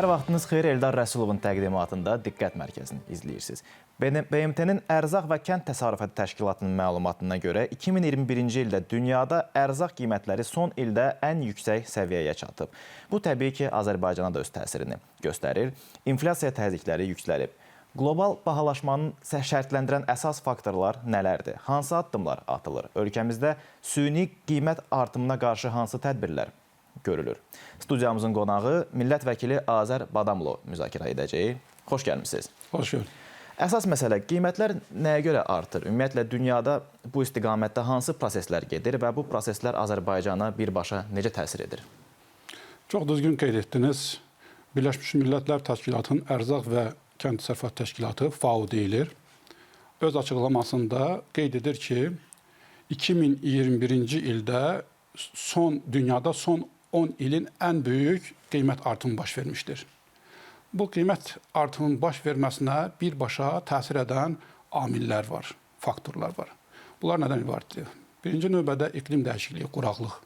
Hər vaxtınız xeyir Eldar Rəsulovun təqdimatında Diqqət Mərkəzini izləyirsiniz. BMT-nin Ərzaq və Kənd Təsərrüfatı Təşkilatının məlumatına görə 2021-ci ildə dünyada ərzaq qiymətləri son ildə ən yüksək səviyyəyə çatıb. Bu təbii ki, Azərbaycana da öz təsirini göstərir. İnflyasiya təzyiqləri yüksəlib. Qlobal bahalaşmanın şərtləndirən əsas faktorlar nələrdir? Hansı addımlar atılır? Ölkəmizdə süni qiymət artımına qarşı hansı tədbirlər görülür? Studiyamızın qonağı millət vəkili Azər Badamlı müzakirə edəcək. Xoş gəlmisiniz. Hoş gördük. Əsas məsələ qiymətlər nəyə görə artır? Ümumiyyətlə dünyada bu istiqamətdə hansı proseslər gedir və bu proseslər Azərbaycana birbaşa necə təsir edir? Çox düzgün qeyd etdiniz. Birləşmiş Millətlər Təşkilatının Ərzaq və Kənd Təsərrüfatı Təşkilatı FAO deyilir. Öz açıqlamasında qeyd edir ki, 2021-ci ildə son dünyada son 10 ilin ən böyük qiymət artımı baş vermişdir. Bu qiymət artımının baş verməsinə birbaşa təsir edən amillər var, faktorlar var. Bunlar nədən ibarətdir? Birinci növbədə iqlim dəyişikliyi, quraqlıq.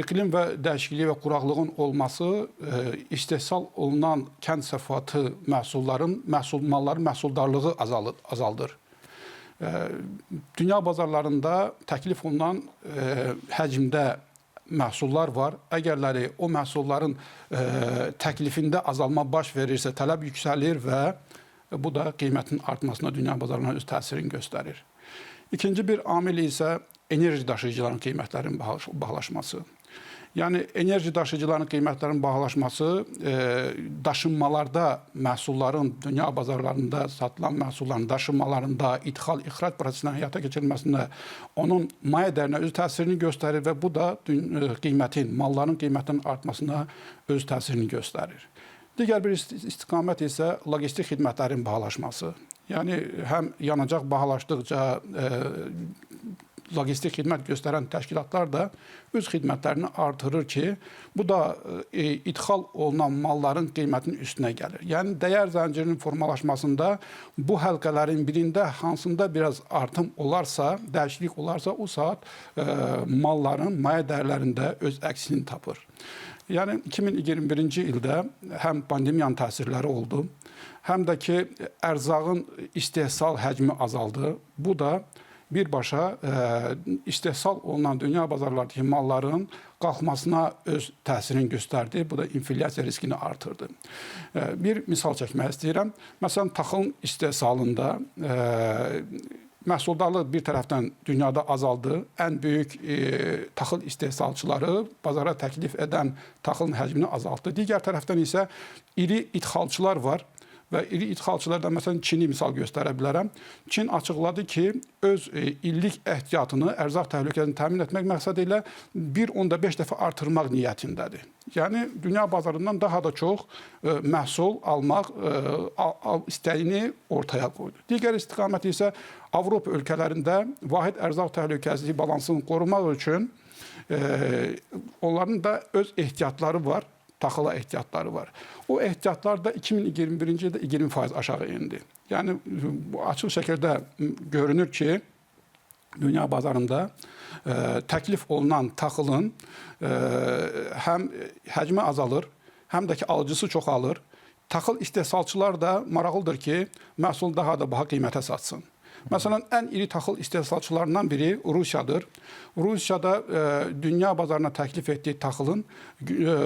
İqlim və dəyişikliyi və quraqlığın olması e, istehsal olunan kənd təsərrüfatı məhsulların, məhsul malların məhsuldarlığı azalır, azaldır. E, dünya bazarlarında təklif olunan e, həcmdə məhsullar var. Əgərləri o məhsulların e, təklifində azalma baş verirsə, tələb yüksəlir və bu da qiymətin artmasına dünya bazarlarına öz təsirini göstərir. İkinci bir amil isə enerji daşıyıcıların qiymətlərinin bahalaşması. Yəni enerji daşıyıcıların qiymətlərinin bahalaşması e, daşınmalarda məhsulların dünya bazarlarında satılan məhsulların daşınmalarında ithal ixrac prosesinin həyata keçirilməsində onun maya dəyərinə öz təsirini göstərir və bu da dün- qiymətin, malların qiymətinin artmasına öz təsirini göstərir. Digər bir isti- istiqamət isə logistik xidmətlərin bahalaşması. Yəni həm yanacaq bahalaşdıqca e, logistik xidmət göstərən təşkilatlar da öz xidmətlərini artırır ki, bu da e, ithal olunan malların qiymətinin üstünə gəlir. Yəni dəyər zəncirinin formalaşmasında bu həlqələrin birində hansında biraz artım olarsa, dəyişiklik olarsa, o saat e, malların maya dəyərlərində öz əksini tapır. Yəni 2021-ci ildə həm pandemiyanın təsirləri oldu, həm də ki ərzağın istehsal həcmi azaldı. Bu da birbaşa e, istehsal olunan dünya bazarlarındakı malların qalxmasına öz təsirini göstərdi. Bu da inflyasiya riskini artırdı. E, bir misal çəkmək istəyirəm. Məsələn, taxılın istehsalında e, məhsuldarlıq bir tərəfdən dünyada azaldı. Ən böyük e, taxıl istehsalçıları bazara təklif edən taxılın həcmini azaltdı. Digər tərəfdən isə iri idxalçılar var və iri idxalçılardan məsələn Çini misal göstərə bilərəm. Çin açıqladı ki, öz e, illik ehtiyatını ərzaq təhlükəsizliyini təmin etmək məqsədi ilə 1.5 dəfə artırmaq niyyətindədir. Yəni dünya bazarından daha da çox e, məhsul almaq e, al, istəyini ortaya qoydu. Digər istiqamət isə Avropa ölkələrində vahid ərzaq təhlükəsizliyi balansını qorumaq üçün e, onların da öz ehtiyatları var taxıla ehtiyatları var. O ehtiyatlar da 2021-ci ildə 20% aşağı indi. Yəni bu açıq şəkildə görünür ki, dünya bazarında e, təklif olunan taxılın e, həm həcmi azalır, həm də ki alıcısı çoxalır. Taxıl istehsalçılar da maraqlıdır ki, məhsul daha da baha qiymətə satsın. Məsələn, ən iri taxıl istehsalçılarından biri Rusiyadır. Rusiyada e, dünya bazarına təklif etdiyi taxılın e,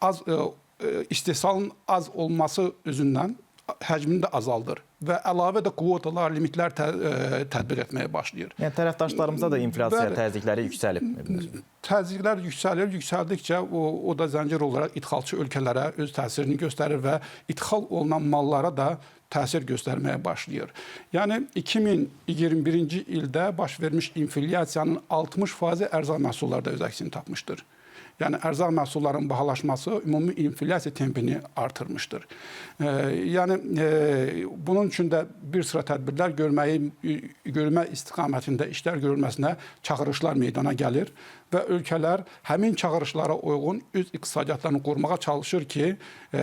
az e, e, istehsalın az olması üzündən həcmini də azaldır və əlavə də kvotalar, limitlər tə, ə, tətbiq etməyə başlayır. Yəni tərəfdaşlarımızda da inflyasiya təzyiqləri yüksəlib. Təzyiqlər yüksəlir, yüksəldikcə o, o da zəncir olaraq idxalçı ölkələrə öz təsirini göstərir və idxal olunan mallara da təsir göstərməyə başlayır. Yəni 2021-ci ildə baş vermiş inflyasiyanın 60% ərzaq məhsullarda öz əksini tapmışdır. Yəni ərzaq məhsullarının bahalaşması ümumi inflyasiya tempini artırmışdır. E, yəni e, bunun üçün də bir sıra tədbirlər görməyi görmə istiqamətində işlər görülməsinə çağırışlar meydana gəlir və ölkələr həmin çağırışlara uyğun öz iqtisadiyyatlarını qorumağa çalışır ki, e,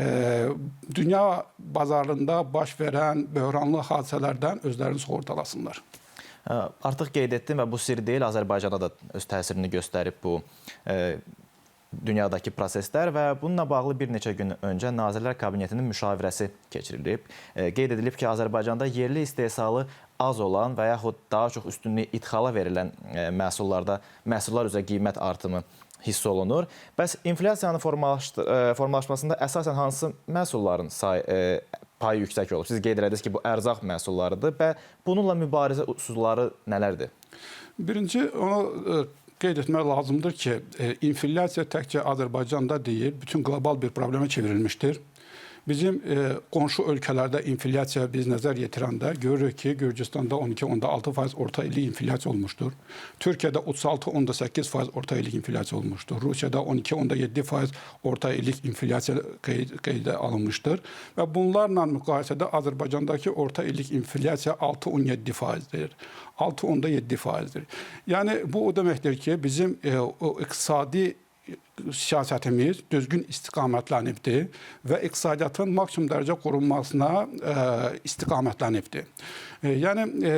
dünya bazarında baş verən böhranlı hadisələrdən özlərini sığortalasınlar. Artıq qeyd etdim və bu sir deyil, Azərbaycana da öz təsirini göstərib bu e, dünyadakı proseslər və bununla bağlı bir neçə gün öncə Nazirlər Kabinetinin müşavirəsi keçirilib. E, Qeyd edilib ki, Azərbaycanda yerli istehsalı az olan və yaxud daha çox üstünlük idxala verilən e, məhsullarda məhsullar üzrə qiymət artımı hiss olunur. Bəs inflyasiyanın e, formalaşmasında əsasən hansı məhsulların say, payı yüksək olub? Siz qeyd elədiniz ki, bu ərzaq məhsullarıdır və bununla mübarizə üsulları nələrdir? Birinci onu e, qeyd etmək lazımdır ki, e, inflyasiya təkcə Azərbaycanda deyil, bütün qlobal bir problemə çevrilmişdir. Bizim e, qonşu ölkələrdə inflyasiya biz nəzər yetirəndə görürük ki, Gürcüstanda 12.6% orta illik inflyasiya olmuşdur. Türkiyədə 36.8% orta illik inflyasiya olmuşdur. Rusiyada 12.7% orta illik inflyasiya qeyd, qeydə alınmışdır və bunlarla müqayisədə Azərbaycandakı orta illik inflyasiya 6.7%dir. 6.7%dir. Yəni bu o deməkdir ki, bizim e, o iqtisadi siyasətimiz düzgün istiqamətlənibdir və iqtisadiyyatın maksimum dərəcə qorunmasına ə, istiqamətlənibdir. E, yəni e,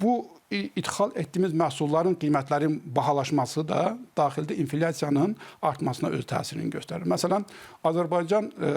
bu i- idxal etdiyimiz məhsulların qiymətlərin bahalaşması da daxildə inflyasiyanın artmasına öz təsirini göstərir. Məsələn, Azərbaycan e,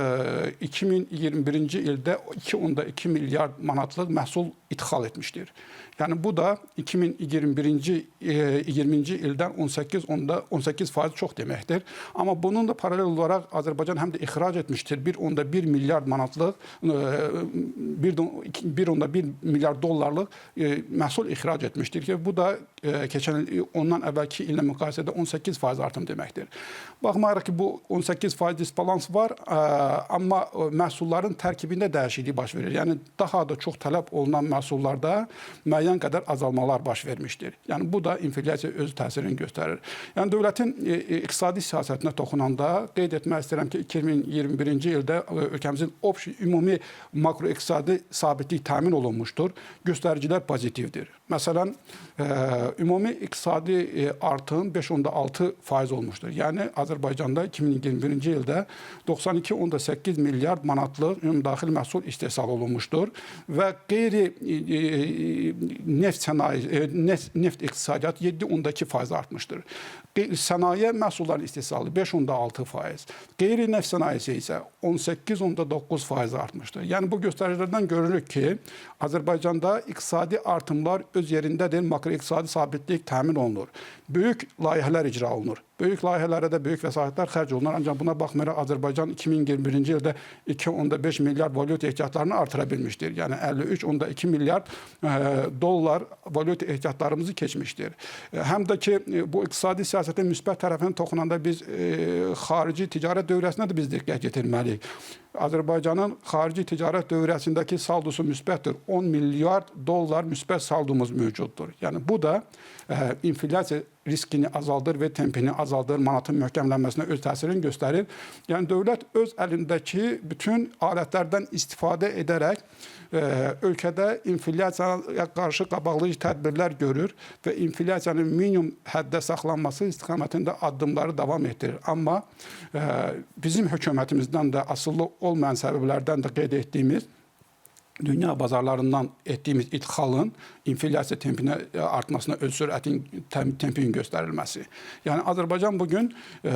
2021-ci ildə 2.2 milyard manatlıq məhsul idxal etmişdir. Yəni bu da 2021-ci e, 20-ci ildən 18 onda 18 faiz çox deməkdir. Amma bununla paralel olaraq Azərbaycan həm də ixrac etmişdir. 1.1 milyard manatlıq, e, 1.1 milyard dollarlıq e, məhsul ixrac etmişdir ki, bu da e, keçən ondan əvvəlki illə müqayisədə 18 faiz artım deməkdir. Baxmayaraq ki, bu 18 faiz disbalans var, e, amma e, məhsulların tərkibində dəyişiklik baş verir. Yəni daha da çox tələb olunan məhsullarda müəyyən qədər azalmalar baş vermişdir. Yəni bu da inflyasiya öz təsirini göstərir. Yəni dövlətin e, e, iqtisadi siyasətinə toxunanda qeyd etmək istəyirəm ki, 2021-ci ildə e, ölkəmizin ümumi makroiqtisadi sabitlik təmin olunmuşdur. Göstəricilər pozitivdir. Məsələn, e, ümumi iqtisadi e, artım 5.6 faiz olmuşdur. Yəni Azərbaycanda 2021-ci ildə 92.8 milyard manatlıq ümumdaxili məhsul istehsal olunmuşdur və qeyri neft sənaye e, neft, neft iqtisadiyyat 7.2 faiz artmışdır. Sənaye məhsulların istehsalı 5.6 faiz. Qeyri neft sənayesi isə 18.9 faiz artmışdır. Yəni bu göstəricilərdən görülür ki, Azərbaycanda iqtisadi artımlar öz yerindədir, makroiqtisadi sabitlik təmin olunur. Böyük layihələr icra olunur. Böyük layihələrə də böyük vəsaitlər xərc olunur. Ancaq buna baxmayaraq Azərbaycan 2021-ci ildə 2.5 milyard valyuta ehtiyatlarını artıra bilmişdir. Yəni 53.2 milyard e, dollar valyuta ehtiyatlarımızı keçmişdir. E, Həm də ki e, bu iqtisadi siyasətin müsbət tərəfinə toxunanda biz e, xarici ticarət dövrəsinə də biz diqqət yetirməliyik. Azərbaycanın xarici ticarət dövrəsindəki saldosu müsbətdir. 10 milyard dollar müsbət saldomuz mövcuddur. Yəni bu da e, inflyasiya riskini azaldır və tempini azaldır, manatın möhkəmlənməsinə öz təsirini göstərir. Yəni dövlət öz əlindəki bütün alətlərdən istifadə edərək e, ölkədə inflyasiyaya qarşı qabaqlayıcı tədbirlər görür və inflyasiyanın minimum həddə saxlanması istiqamətində addımları davam etdirir. Amma e, bizim hökumətimizdən də asılı olmayan səbəblərdən də qeyd etdiyimiz dünya bazarlarından etdiyimiz idxalın inflyasiya tempinə e, artmasına öz sürətin tem, tempinin göstərilməsi. Yəni Azərbaycan bu gün e,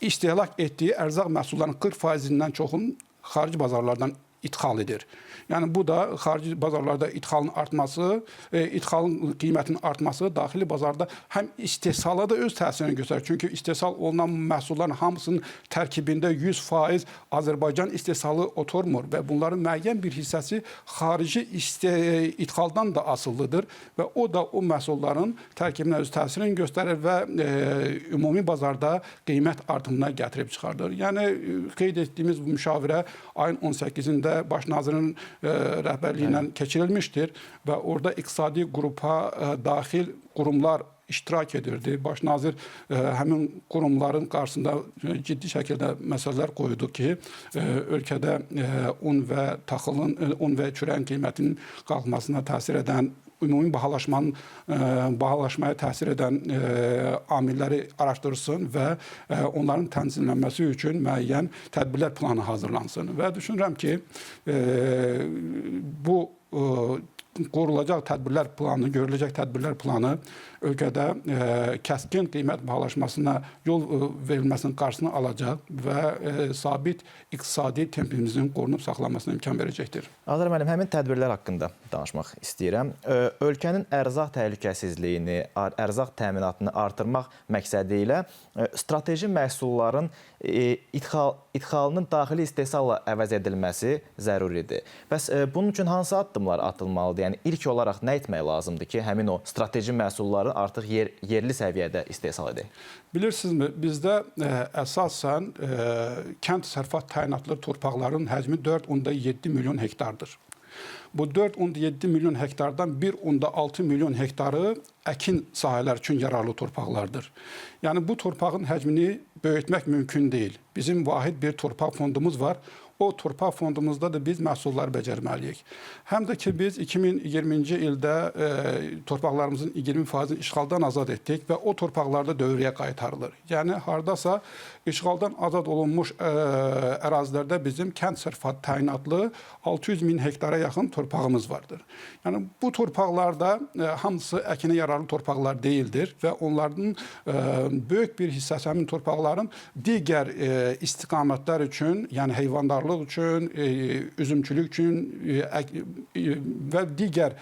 istehlak etdiyi ərzaq məhsullarının 40%-dən çoxunu xarici bazarlardan ithal edir. Yəni bu da xarici bazarlarda idxalın artması, e, idxalın qiymətinin artması daxili bazarda həm istehsala da öz təsirini göstərir. Çünki istehsal olunan məhsulların hamısının tərkibində 100% Azərbaycan istehsalı oturmur və bunların müəyyən bir hissəsi xarici iste idxaldan da asılıdır və o da o məhsulların tərkibinə öz təsirini göstərir və e, ümumi bazarda qiymət artımına gətirib çıxardır. Yəni e, qeyd etdiyimiz bu müşavirə ayın 18-də baş nazirin e, rəhbərliyi ilə keçirilmişdir və orada iqtisadi qrupa e, daxil qurumlar iştirak edirdi. Baş nazir e, həmin qurumların qarşısında e, ciddi şəkildə məsələlər qoydu ki, e, ölkədə e, un və taxılın, e, un və çörəyin qiymətinin qalxmasına təsir edən ümumi bahalaşmanın e, bahalaşmaya təsir edən e, amilləri araşdırsın və e, onların tənzimlənməsi üçün müəyyən tədbirlər planı hazırlansın və düşünürəm ki, bu qorulacaq tədbirlər planı, görüləcək tədbirlər planı ölkədə e, kəskin qiymət bahalaşmasına yol e, verilməsinin qarşısını alacaq və e, sabit iqtisadi tempimizin qorunub saxlanmasına imkan verəcəkdir. Azər müəllim, həmin tədbirlər haqqında danışmaq istəyirəm. Ö, Ölkənin ərzaq təhlükəsizliyini, ərzaq təminatını artırmaq məqsədi ilə ə, strateji məhsulların e, ithal idxalının daxili istehsalla əvəz edilməsi zəruridir. Bəs bunun üçün hansı addımlar atılmalıdır? Yəni ilk olaraq nə etmək lazımdır ki, həmin o strateji məhsulları artıq yer, yerli səviyyədə istehsal edək? Bilirsinizmi, bizdə ə, əsasən ə, kənd təsərrüfat təyinatlı torpaqların həcmi 4.7 milyon hektardır. Bu 4.7 milyon hektardan 1.6 milyon hektarı əkin sahələr üçün yararlı torpaqlardır. Yəni bu torpağın həcmini böyütmək mümkün deyil. Bizim vahid bir torpaq fondumuz var. O torpaq fondumuzda da biz məhsullar becərməliyik. Həm də ki biz 2020-ci ildə e, torpaqlarımızın 20%-ni işğaldan azad etdik və o torpaqlarda dövrəyə qaytarılır. Yəni hardasa işğaldan azad olunmuş e, bizim kənd sərfat təyinatlı 600 min hektara yaxın torpağımız vardır. Yəni bu torpaqlarda e, hamısı əkinə yararlı torpaqlar deyildir və onların e, böyük bir hissəsi həmin torpaqların digər e, istiqamətlər üçün, yəni heyvandarlıq üçün, e, üzümçülük üçün e, e, və digər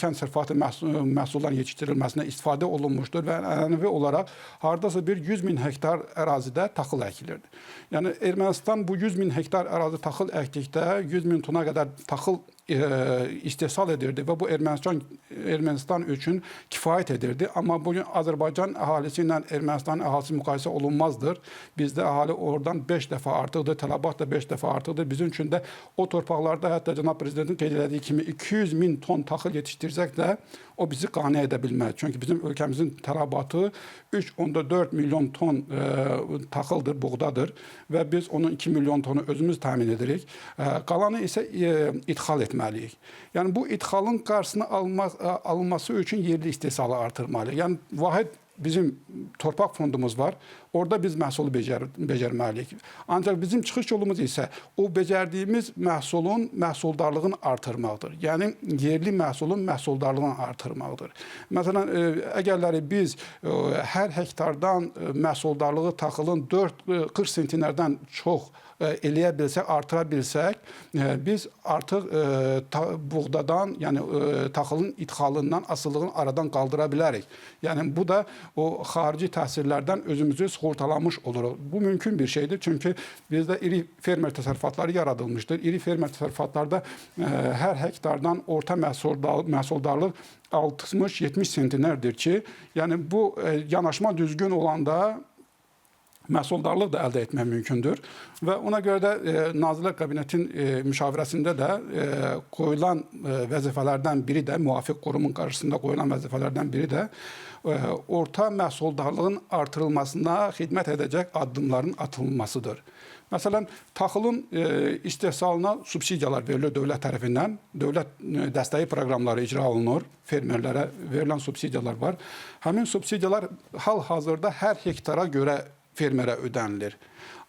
kənd sərfatı məhsul, məhsulların yetişdirilməsinə istifadə olunmuşdur və ənənəvi olaraq hardasa bir 100 min hektar ərazidə taxıl əkilirdi. Yəni Ermənistan bu 100 min hektar ərazi taxıl əkdikdə 100 min tona qədər taxıl istehsal edirdi və bu Ermənistan Ermənistan üçün kifayət edirdi. Amma bugün Azərbaycan əhalisi ilə Ermənistan əhalisi müqayisə olunmazdır. Bizdə əhali oradan 5 dəfə artıqdır, tələbat da 5 dəfə artıqdır. Bizim üçün də o torpaqlarda hətta cənab prezidentin qeyd elədiyi kimi 200 min ton taxıl yetişdirsək də o bizi qane edə bilməz. Çünki bizim ölkəmizin tələbatı 3.4 milyon ton e, taxıldır, buğdadır və biz onun 2 milyon tonu özümüz təmin edirik. E, qalanı isə e, idxal etməliyik. Yəni bu idxalın qarşısını alma, alınması üçün yerli istehsalı artırmalıyıq. Yəni vahid bizim torpaq fondumuz var. Orada biz məhsulu becər becərməliyik. Ancaq bizim çıxış yolumuz isə o becərdiyimiz məhsulun məhsuldarlığını artırmaqdır. Yəni yerli məhsulun məhsuldarlığını artırmaqdır. Məsələn, e, əgərləri biz e, hər hektardan e, məhsuldarlığı taxılın 4 e, 40 sentinərdən çox eləyə bilsək, artıra bilsək, biz artıq ta, buğdadan, yəni taxılın idxalından asılılığını aradan qaldıra bilərik. Yəni bu da o xarici təsirlərdən özümüzü sığortalamış oluruq. Bu mümkün bir şeydir. Çünki bizdə iri fermer təsərrüfatları yaradılmışdır. İri fermer təsərrüfatlarda e, hər hektardan orta məhsuldar, məhsuldarlıq 60-70 sentinərdir ki, yəni bu e, yanaşma düzgün olanda məhsuldarlıq da əldə etmək mümkündür və ona görə də e, Nazirlər Kabinetinin e, müşavirəsində də e, qoyulan e, vəzifələrdən biri də müvafiq qurumun qarşısında qoyulan vəzifələrdən biri də e, orta məhsuldarlığın artırılmasına xidmət edəcək addımların atılmasıdır. Məsələn, taxılın e, istehsalına subsidiyalar verilir dövlət tərəfindən. Dövlət e, dəstəyi proqramları icra olunur. Fermerlərə verilən subsidiyalar var. Həmin subsidiyalar hal-hazırda hər hektara görə fermerə ödənilir.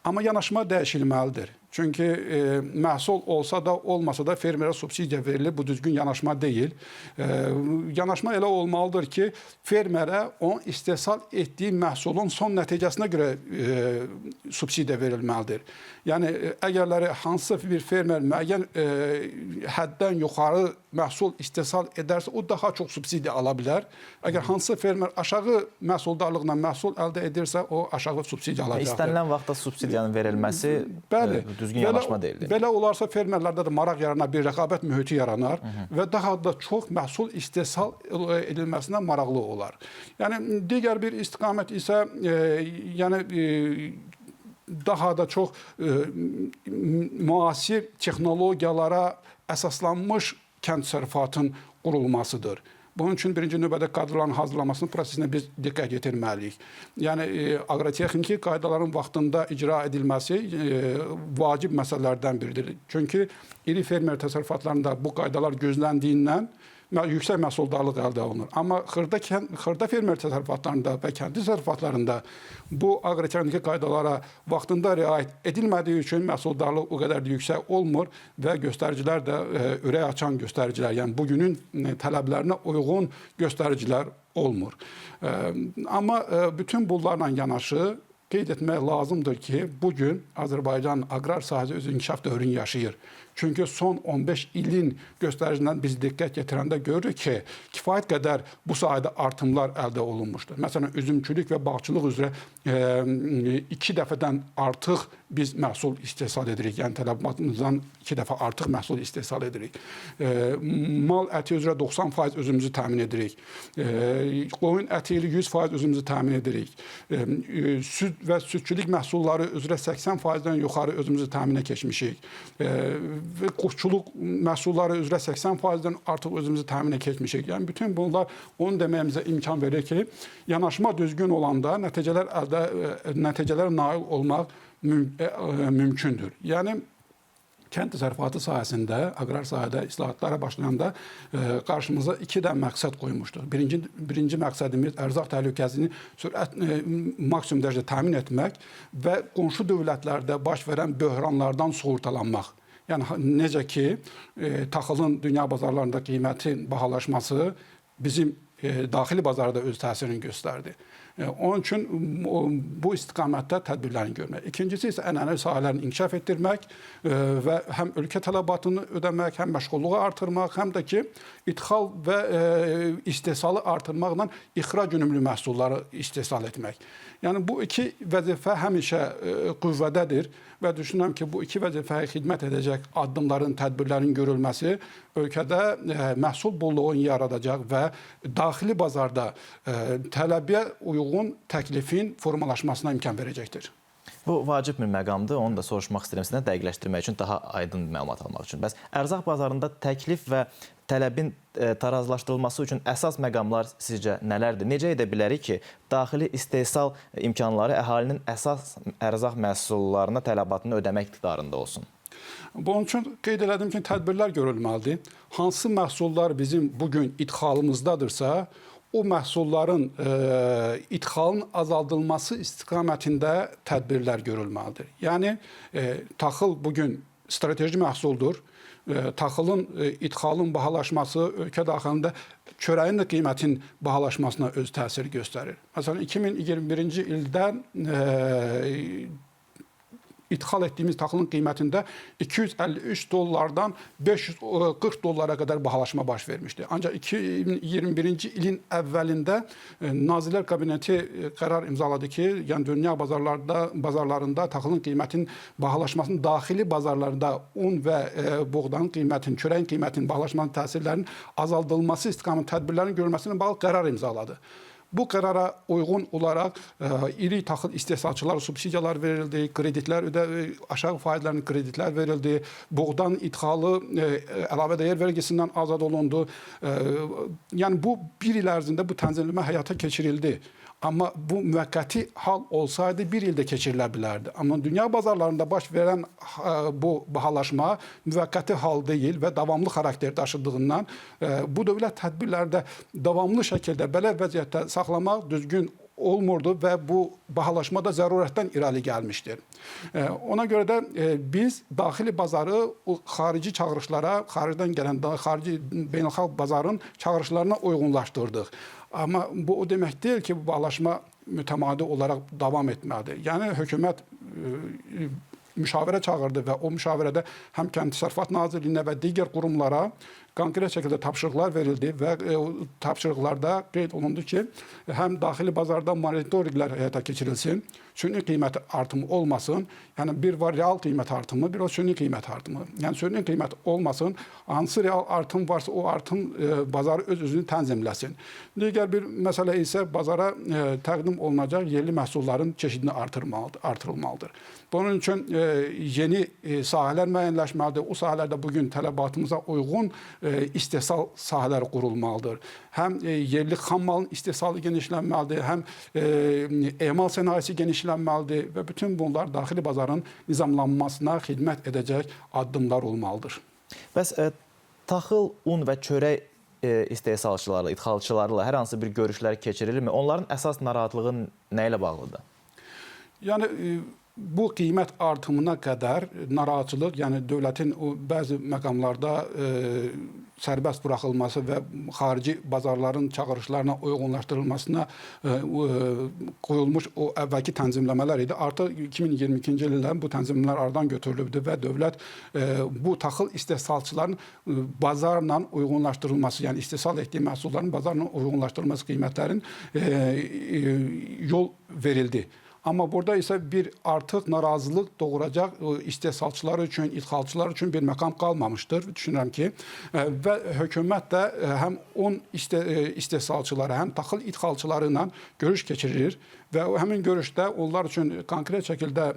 Amma yanaşma dəyişilməlidir. Çünki e, məhsul olsa da, olmasa da fermerə subsidiya verilir. Bu düzgün yanaşma deyil. E, yanaşma elə olmalıdır ki, fermerə onun istehsal etdiyi məhsulun son nəticəsinə görə e, subsidiya verilməlidir. Yəni e, əgərləri hansısa bir fermer müəyyən e, həddən yuxarı məhsul istehsal edərsə, o daha çox subsidiya ala bilər. Əgər hansısa fermer aşağı məhsuldarlıqla məhsul əldə edirsə, o aşağı subsidiya alacaqdır. İstənilən vaxtda subsidiyanın verilməsi Bəli. e, düzgün yanaşma deyildi. Belə olarsa fermerlərdə də maraq yaranar, bir rəqabət mühiti yaranar Hı -hı. və daha da çox məhsul istehsal edilməsinə maraqlı olar. Yəni digər bir istiqamət isə e, yəni e, daha da çox e, müasir texnologiyalara əsaslanmış kənd təsərrüfatın qurulmasıdır. Bunun üçün birinci növbədə kadrların hazırlanmasının prosesinə biz diqqət yetirməliyik. Yəni e, aqrotexniki qaydaların vaxtında icra edilməsi e, vacib məsələlərdən biridir. Çünki iri fermer təsərrüfatlarında bu qaydalar gözləndiyindən mə- yüksək məhsuldarlıq əldə olunur. Amma xırda xırda fermer təsərrüfatlarında və kəndi təsərrüfatlarında bu aqrotexniki qaydalara vaxtında riayət edilmədiyi üçün məhsuldarlıq o qədər də yüksək olmur və göstəricilər də e, ürək açan göstəricilər, yəni bugünün e, tələblərinə uyğun göstəricilər olmur. E, Amma bütün bunlarla yanaşı qeyd etmək lazımdır ki, bu gün Azərbaycan aqrar sahəsi öz inkişaf dövrünü yaşayır. Çünki son 15 ilin göstəricilərindən biz diqqət yetirəndə görürük ki, kifayət qədər bu sahədə artımlar əldə olunmuşdur. Məsələn, üzümçülük və bağçılıq üzrə e, iki dəfədən artıq biz məhsul istehsal edirik. Yəni tələbatımızdan iki dəfə artıq məhsul istehsal edirik. E, mal əti üzrə 90% özümüzü təmin edirik. E, qoyun əti ilə 100% özümüzü təmin edirik. E, süd və südçülük məhsulları üzrə 80%-dən yuxarı özümüzü təminə keçmişik. E, və quşçuluq məhsulları üzrə 80%-dən artıq özümüzü təminə keçmişik. Yəni bütün bunlar onu deməyimizə imkan verir ki, yanaşma düzgün olanda nəticələr əldə e, nəticələrə nail olmaq müm e, e, mümkündür. Yəni kənd təsərrüfatı sahəsində, aqrar sahədə islahatlara başlayanda e, qarşımıza iki də məqsəd qoymuşduq. Birinci birinci məqsədimiz ərzaq təhlükəsizliyini sürət e, maksimum dərəcədə təmin etmək və qonşu dövlətlərdə baş verən böhranlardan sığortalanmaq. Yəni ha- necə ki, e, taxılın dünya bazarlarında qiymətin bahalaşması bizim e, daxili bazarda öz təsirini göstərdi. E, Onun üçün o- bu istiqamətdə tədbirlərini görmək. İkincisi isə ənənəvi sahələrini inkişaf etdirmək e, və həm ölkə tələbatını ödəmək, həm məşğulluğu artırmaq, həm də ki, idxal və e, istehsalı artırmaqla ixrac yönümlü məhsulları istehsal etmək. Yəni bu iki vəzifə həmişə e, qüvvədədir və düşünürəm ki, bu iki vəzifəyə xidmət edəcək addımların, tədbirlərin görülməsi ölkədə e, məhsul bolluğunu yaradacaq və daxili bazarda e, tələbiyə uyğun təklifin formalaşmasına imkan verəcəkdir. Bu vacib bir məqamdır. Onu da soruşmaq istəyirəm sizdən dəqiqləşdirmək üçün, daha aydın məlumat almaq üçün. Bəs ərzaq bazarında təklif və tələbin e, tarazlaşdırılması üçün əsas məqamlar sizcə nələrdir? Necə edə bilərik ki, daxili istehsal imkanları əhalinin əsas ərzaq məhsullarına tələbatını ödəmək iqtidarında olsun? Bunun üçün qeyd elədim ki, tədbirlər görülməlidir. Hansı məhsullar bizim bu gün idxalımızdadırsa, o məhsulların e, idxalın azaldılması istiqamətində tədbirlər görülməlidir. Yəni e, taxıl bu gün strateji məhsuldur. E, taxılın e, idxalın bahalaşması ölkə daxilində çörəyin də qiymətin bahalaşmasına öz təsiri göstərir. Məsələn 2021-ci ildən e, ithal etdiyimiz taxılın qiymətində 253 dollardan 540 dollara qədər bahalaşma baş vermişdi. Ancaq 2021-ci ilin əvvəlində e, Nazirlər Kabineti e, qərar imzaladı ki, yəni dünya bazarlarda bazarlarında taxılın qiymətin bahalaşmasının daxili bazarlarda un və e, buğdanın qiymətinin, çörəyin qiymətinin bahalaşmasının təsirlərinin azaldılması istiqamət tədbirlərin görülməsinə bağlı qərar imzaladı. Bu qərara uyğun olaraq ə, iri taxıl istehsalçılara subsidiyalar verildi, kreditlər ödə ə, aşağı faizlərlə kreditlər verildi, buğdan idxalı əlavə dəyər vergisindən azad olundu. Yəni bu bir il ərzində bu tənzimləmə həyata keçirildi. Amma bu müvəqqəti hal olsaydı bir ildə keçirilə bilərdi. Amma dünya bazarlarında baş verən ə, bu bahalaşma müvəqqəti hal deyil və davamlı xarakter daşıdığından ə, bu dövlət tədbirlərdə davamlı şəkildə belə vəziyyətdə saxlamaq düzgün olmurdu və bu bahalaşma da zərurətdən irəli gəlmişdir. E, Ona görə də e, biz daxili bazarı xarici çağırışlara, xaricdən gələn xarici beynəlxalq bazarın çağırışlarına uyğunlaşdırdıq. Amma bu o demək deyil ki, bu bahalaşma mütəmadi olaraq davam etməlidir. Yəni hökumət e, müşavirə çağırdı və o müşavirədə həm Kənd Təsərrüfat Nazirliyinə və digər qurumlara konkret şəkildə tapşırıqlar verildi və e, o tapşırıqlarda qeyd olundu ki, həm daxili bazarda monitorinqlər həyata keçirilsin, süni qiymət artımı olmasın. Yəni bir var real qiymət artımı, bir o süni qiymət artımı. Yəni süni qiymət olmasın, hansı real artım varsa o artım e, bazarı öz özünü tənzimləsin. Digər bir məsələ isə bazara e, təqdim olunacaq yerli məhsulların çeşidini artırılmalıdır. Bunun üçün e, yeni e, sahələr. O sahələrdə bu gün tələbatımıza uyğun e, istehsal sahələri qurulmalıdır. Həm e, yerli xam malın istehsalı genişlənməlidir, həm e, emal sənayesi genişlənməlidir və bütün bunlar daxili bazarın nizamlanmasına xidmət edəcək addımlar olmalıdır. Bəs ə, taxıl, un və çörək e, istehsalçılarla, ixalçılarla hər hansı bir görüşlər keçirilirmi? Onların əsas narahatlığı nə ilə bağlıdır? Yəni e, bu qiymət artımına qədər narahatçılıq, yəni dövlətin o bəzi məqamlarda e, sərbəst buraxılması və xarici bazarların çağırışlarına uyğunlaşdırılmasına e, e, qoyulmuş o əvvəlki tənzimləmələr idi. Artıq 2022-ci ildə bu tənzimlər aradan götürülübdü və dövlət e, bu taxıl istehsalçıların e, bazarla uyğunlaşdırılması, yəni istehsal etdiyi məhsulların bazarla uyğunlaşdırılması qiymətlərin e, e, yol verildi. Amma burada isə bir artıq narazılıq doğuracaq e, istehsalçılar üçün, ixalçılar üçün bir məqam qalmamışdır. Düşünürəm ki, e, və hökumət də e, həm un iste, istehsalçıları, həm taxıl ixalçıları ilə görüş keçirir və həmin görüşdə onlar üçün konkret şəkildə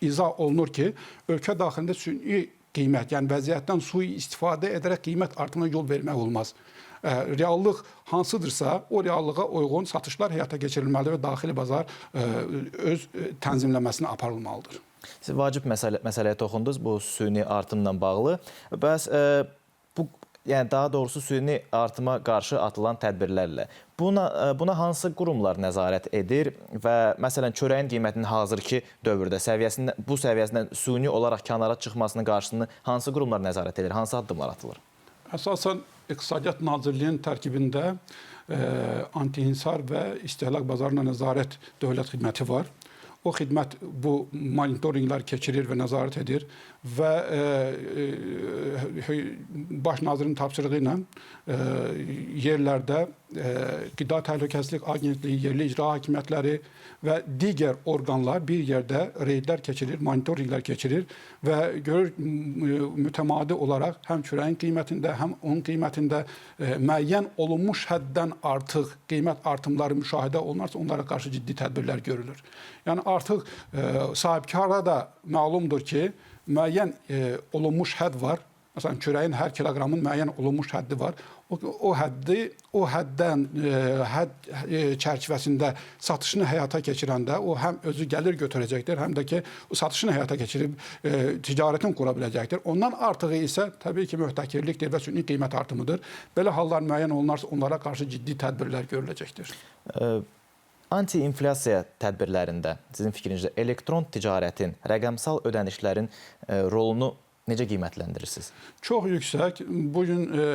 izah olunur ki, ölkə daxilində süni qiymət, yəni vəziyyətdən sui istifadə edərək qiymət artımına yol vermək olmaz. Ə, reallıq hansıdırsa, o reallığa uyğun satışlar həyata keçirilməli və daxili bazar ə, öz ə, tənzimləməsini aparılmalıdır. Siz vacib məsələ, məsələyə toxundunuz bu süni artımla bağlı. Bəs e, bu yəni daha doğrusu süni artıma qarşı atılan tədbirlərlə buna e, buna hansı qurumlar nəzarət edir və məsələn çörəyin qiymətinin hazırki dövrdə səviyyəsində bu səviyyəsindən süni olaraq kənara çıxmasının qarşısını hansı qurumlar nəzarət edir? Hansı addımlar atılır? Əsasən İqtisadiyyat Nazirliyinin tərkibində e, antihinsar və istehlak bazarına nəzarət dövlət xidməti var. O xidmət bu monitorinqlər keçirir və nəzarət edir və e, e, baş nazirin tapşırığı ilə e, yerlərdə e, Qida Təhlükəsizlik Agentliyi, yerli icra hakimiyyətləri və digər orqanlar bir yerdə reydlər keçirir, monitorinqlər keçirir və görür m- mütəmadi olaraq həm çörəyin qiymətində, həm un qiymətində e, müəyyən olunmuş həddən artıq qiymət artımları müşahidə olunarsa onlara qarşı ciddi tədbirlər görülür. Yəni artıq e, sahibkara da məlumdur ki, müəyyən e, olunmuş hədd var. Məsələn, çörəyin hər kiloqramın müəyyən olunmuş həddi var. O, o həddi, o həddən e, hədd e, çərçivəsində satışını həyata keçirəndə o həm özü gəlir götürəcəkdir, həm də ki, o satışını həyata keçirib e, ticarətini qura biləcəkdir. Ondan artığı isə təbii ki, möhtəkirlikdir və süni qiymət artımıdır. Belə hallar müəyyən olunarsa onlara qarşı ciddi tədbirlər görüləcəkdir. E, Anti-inflyasiya tədbirlərində sizin fikrinizcə elektron ticarətin, rəqəmsal ödənişlərin e, rolunu necə qiymətləndirirsiniz? Çox yüksək. Bu gün e,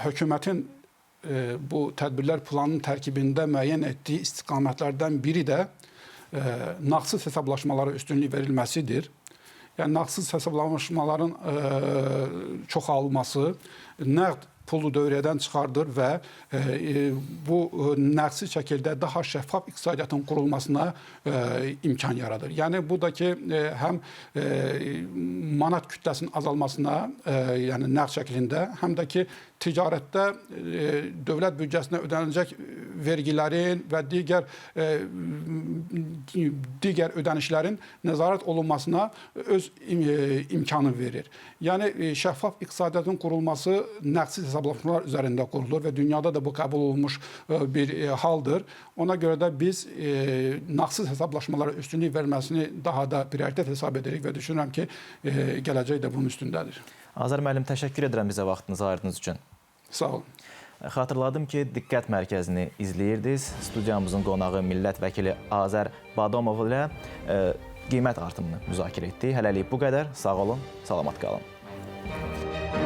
hökumətin e, bu tədbirlər planının tərkibində müəyyən etdiyi istiqamətlərdən biri də e, nağdsız hesablaşmalara üstünlük verilməsidir. Yəni nağdsız hesablaşmaların e, çoxalması, nəqd pulu dövrədən çıxardır və e, e, bu e, nəqsiz şəkildə daha şəffaf iqtisadiyyatın qurulmasına imkan yaradır. Yəni buradakı e, həm e, manat kütləsinin azalmasına, yəni nəqd şəklində, həm də ki ticarətdə dövlət büdcəsinə ödəniləcək vergilərin və digər e, digər ödənişlərin nəzarət olunmasına öz im e, imkanı verir. Yəni e, şəffaf iqtisadiyyatın qurulması nəqsiz hesablaşmalar üzərində qurulur və dünyada da bu qəbul olunmuş bir haldır. Ona görə də biz nağdsız hesablaşmalara üstünlük verməsini daha da prioritet hesab edirik və düşünürəm ki, gələcək də bunun üstündədir. Azər müəllim, təşəkkür edirəm bizə vaxtınızı ayırdığınız üçün. Sağ olun. Xatırladım ki, Diqqət Mərkəzini izləyirdiniz. Studiyamızın qonağı millət vəkili Azər Badomov ilə e, qiymət artımını müzakirə etdik. Hələlik bu qədər. Sağ olun, salamat qalın.